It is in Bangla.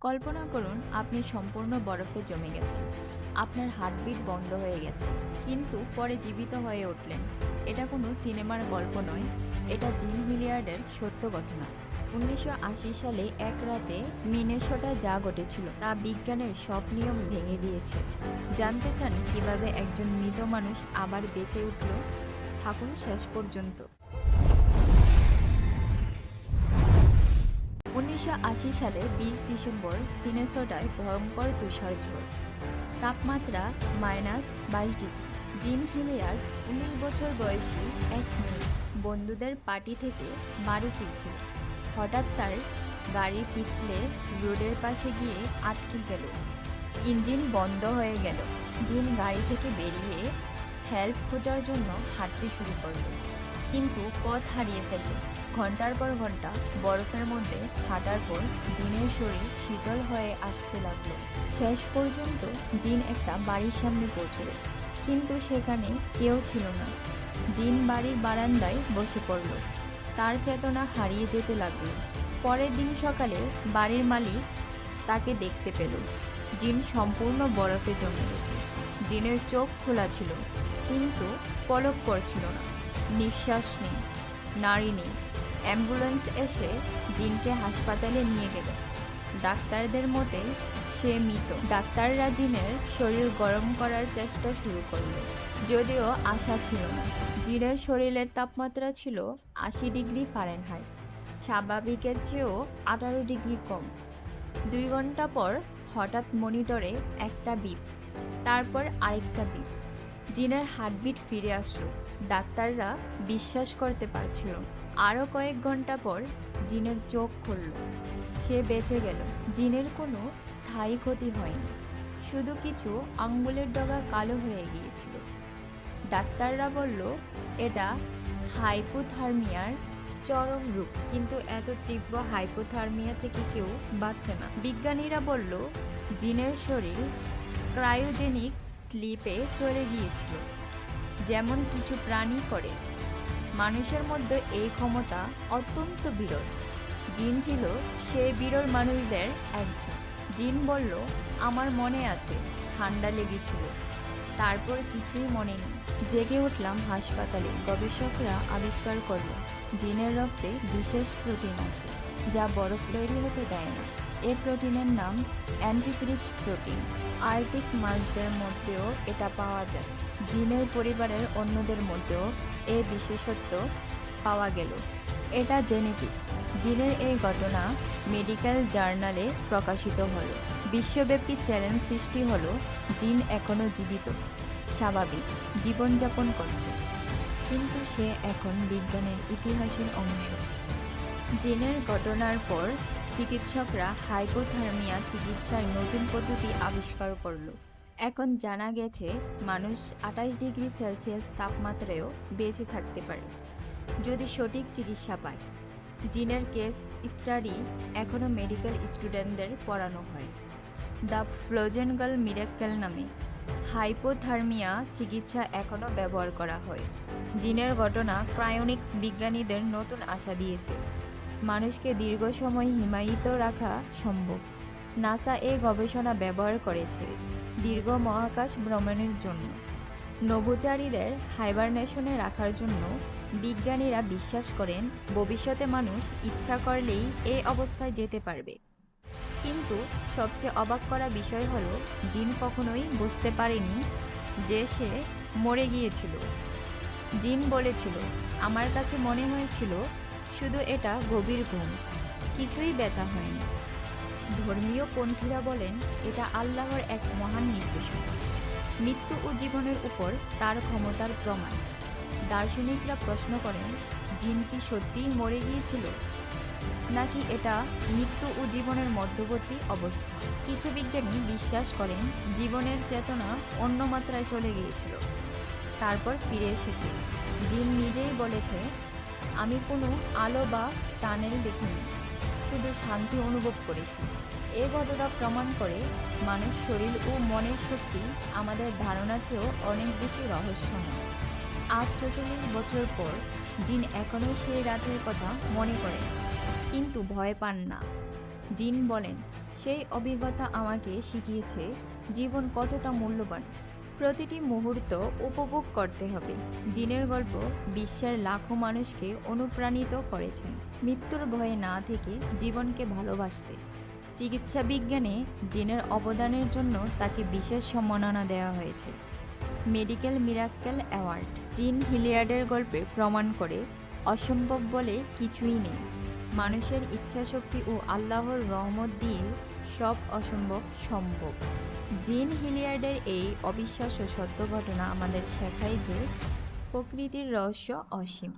কল্পনা করুন আপনি সম্পূর্ণ বরফে জমে গেছেন। আপনার হার্টবিট বন্ধ হয়ে গেছে, কিন্তু পরে জীবিত হয়ে উঠলেন। এটা কোনো সিনেমার গল্প নয়, এটা জিন হিলিয়ার্ডের সত্য ঘটনা। উনিশশো আশি সালে এক রাতে মিনেসোটা যা ঘটেছিল তা বিজ্ঞানের সব নিয়ম ভেঙে দিয়েছে। জানতে চান কীভাবে একজন মৃত মানুষ আবার বেঁচে উঠল? থাকুন শেষ পর্যন্ত। উনিশশো আশি সালে বিশ ডিসেম্বর সিনেসোটায় ভয়ঙ্কর তুষার ঝড়। তাপমাত্রা মাইনাস বাইশ ডিগ্রি। জিন হিলিয়ার উনিশ বছর বয়সী এক মেয়ে বন্ধুদের পার্টি থেকে বাড়ি ফিরছিল। হঠাৎ তার গাড়ি পিছলে রোডের পাশে গিয়ে আটকে গেল। ইঞ্জিন বন্ধ হয়ে গেল। জিন গাড়ি থেকে বেরিয়ে হেল্প খোঁজার জন্য হাঁটতে শুরু করল। কিন্তু পথ হারিয়ে ফেলল। ঘণ্টার পর ঘণ্টা বরফের মধ্যে হাঁটার পর জিনের শরীর শীতল হয়ে আসতে লাগল। শেষ পর্যন্ত জিন একটা বাড়ির সামনে পৌঁছল। কিন্তু সেখানে কেউ ছিল না। জিন বাড়ির বারান্দায় বসে পড়ল। তার চেতনা হারিয়ে যেতে লাগল। পরের দিন সকালে বাড়ির মালিক তাকে দেখতে পেল। জিন সম্পূর্ণ বরফে জমে গেছে। জিনের চোখ খোলা ছিল, কিন্তু পলক করছিল না। নিঃশ্বাস নেই নারী নেই। অ্যাম্বুলেন্স এসে জিনকে হাসপাতালে নিয়ে গেল। ডাক্তারদের মতে, সে মৃত। ডাক্তাররা জিনের শরীর গরম করার চেষ্টা শুরু করল। যদিও আশা ছিল না। জিনের শরীরের তাপমাত্রা ছিল আশি ডিগ্রি ফারেনহাইট। স্বাভাবিকের চেয়েও আঠারো ডিগ্রি কম। দুই ঘণ্টা পর হঠাৎ মনিটরে একটা বিপ, তারপর আরেকটা বিপ। জিনের হার্টবিট ফিরে আসলো। ডাক্তাররা বিশ্বাস করতে পারছিল। আরও কয়েক ঘণ্টা পর জিনের চোখ খুলল। সে বেঁচে গেল। জিনের কোনো স্থায়ী ক্ষতি হয়নি। শুধু কিছু আঙ্গুলের ডগা কালো হয়ে গিয়েছিল। ডাক্তাররা বলল, এটা হাইপোথার্মিয়ার চরম রূপ, কিন্তু এত তীব্র হাইপোথার্মিয়া থেকে কেউ বাঁচে না। বিজ্ঞানীরা বলল, জিনের শরীর ক্রায়োজেনিক স্লিপে চলে গিয়েছিল, যেমন কিছু প্রাণী করে। মানুষের মধ্যে এই ক্ষমতা অত্যন্ত বিরল। জিন ছিল সেই বিরল মানুষদের একজন। জিন বলল, আমার মনে আছে, ঠান্ডা লেগেছিল। তারপর কিছুই মনে নেই। জেগে উঠলাম হাসপাতালে। গবেষকরা আবিষ্কার করল, জিনের রক্তে বিশেষ প্রোটিন আছে, যা বরফ তৈরি হতে দেয় না। এই প্রোটিনের নাম অ্যান্টিফ্রিজ প্রোটিন। আর্টিক মাছদের মধ্যেও এটা পাওয়া যায়। জিনের পরিবারের অন্যদের মধ্যেও এ বিশেষত্ব পাওয়া গেল। এটা জেনেটিক। জিনের এই ঘটনা মেডিকেল জার্নালে প্রকাশিত হলো। বিশ্বব্যাপী চ্যালেঞ্জ সৃষ্টি হলো জিন এখনও জীবিত। স্বাভাবিক, জীবনযাপন করছে। কিন্তু সে এখন বিজ্ঞানের ইতিহাসের অংশ। জিনের ঘটনার পর চিকিৎসকরা হাইপোথার্মিয়া চিকিৎসার নতুন পদ্ধতি আবিষ্কার করল। এখন জানা গেছে, মানুষ আঠাশ ডিগ্রি সেলসিয়াস তাপমাত্রায়ও বেঁচে থাকতে পারে, যদি সঠিক চিকিৎসা পায়। জিনের কেস স্টাডি এখনও মেডিকেল স্টুডেন্টদের পড়ানো হয়। দ্য ফ্লোজেনগাল মিরাক্কেল নামে হাইপোথার্মিয়া চিকিৎসা এখনও ব্যবহার করা হয়। জিনের ঘটনা ক্রায়োনিক্স বিজ্ঞানীদের নতুন আশা দিয়েছে। মানুষকে দীর্ঘ সময় হিমায়িত রাখা সম্ভব। নাসা এই গবেষণা ব্যবহার করেছে দীর্ঘ মহাকাশ ভ্রমণের জন্য। নভোচারীদের হাইবারনেশনে রাখার জন্য বিজ্ঞানীরা বিশ্বাস করেন, ভবিষ্যতে মানুষ ইচ্ছা করলেই এই অবস্থায় যেতে পারবে। কিন্তু সবচেয়ে অবাক করা বিষয় হল, জিন কখনোই বুঝতে পারেনি যে সে মরে গিয়েছিল। জিন বলেছিল, আমার কাছে মনে হয়েছিল শুধু এটা গভীর ঘুম। কিছুই ব্যথা হয়নি। ধর্মীয় পন্থীরা বলেন, এটা আল্লাহর এক মহান নির্দেশনা। মৃত্যু ও জীবনের উপর তার ক্ষমতার প্রমাণ। দার্শনিকরা প্রশ্ন করেন, জিন কি সত্যিই মরে গিয়েছিল? নাকি এটা মৃত্যু ও জীবনের মধ্যবর্তী অবস্থা? কিছু বিজ্ঞানী বিশ্বাস করেন, জীবনের চেতনা অন্য মাত্রায় চলে গিয়েছিল। তারপর ফিরে এসেছে। জিন নিজেই বলেছে আমি কোনো আলো বা টানেল দেখিনি, শুধু শান্তি অনুভব করেছি। এ ঘটনা প্রমাণ করে মানুষ শরীর ও মনের শক্তি আমাদের ধারণা চেয়েও অনেক বেশি রহস্যময়। আজ চৌচল্লিশ বছর পর জিন এখনও সেই রাতের কথা মনে করে, কিন্তু ভয় পান না। জিন বলেন, সেই অভিজ্ঞতা আমাকে শিখিয়েছে, জীবন কতটা মূল্যবান। প্রতিটি মুহূর্ত উপভোগ করতে হবে। জিনের গল্প বিশ্বের লাখো মানুষকে অনুপ্রাণিত করেছেন মৃত্যুর ভয়ে না থেকে জীবনকে ভালোবাসতে। চিকিৎসা বিজ্ঞানে জিনের অবদানের জন্য তাকে বিশেষ সম্মাননা দেওয়া হয়েছে। Medical miracle award. জিন হিলিয়ার্ডের গল্পে প্রমাণ করে, অসম্ভব বলে কিছুই নেই। মানুষের ইচ্ছাশক্তি ও আল্লাহর রহমত দিয়ে সব অসম্ভব সম্ভব। জিন হিলিয়ার্ডের এই অবিশ্বাস্য সত্য ঘটনা আমাদের শেখায় যে প্রকৃতির রহস্য অসীম।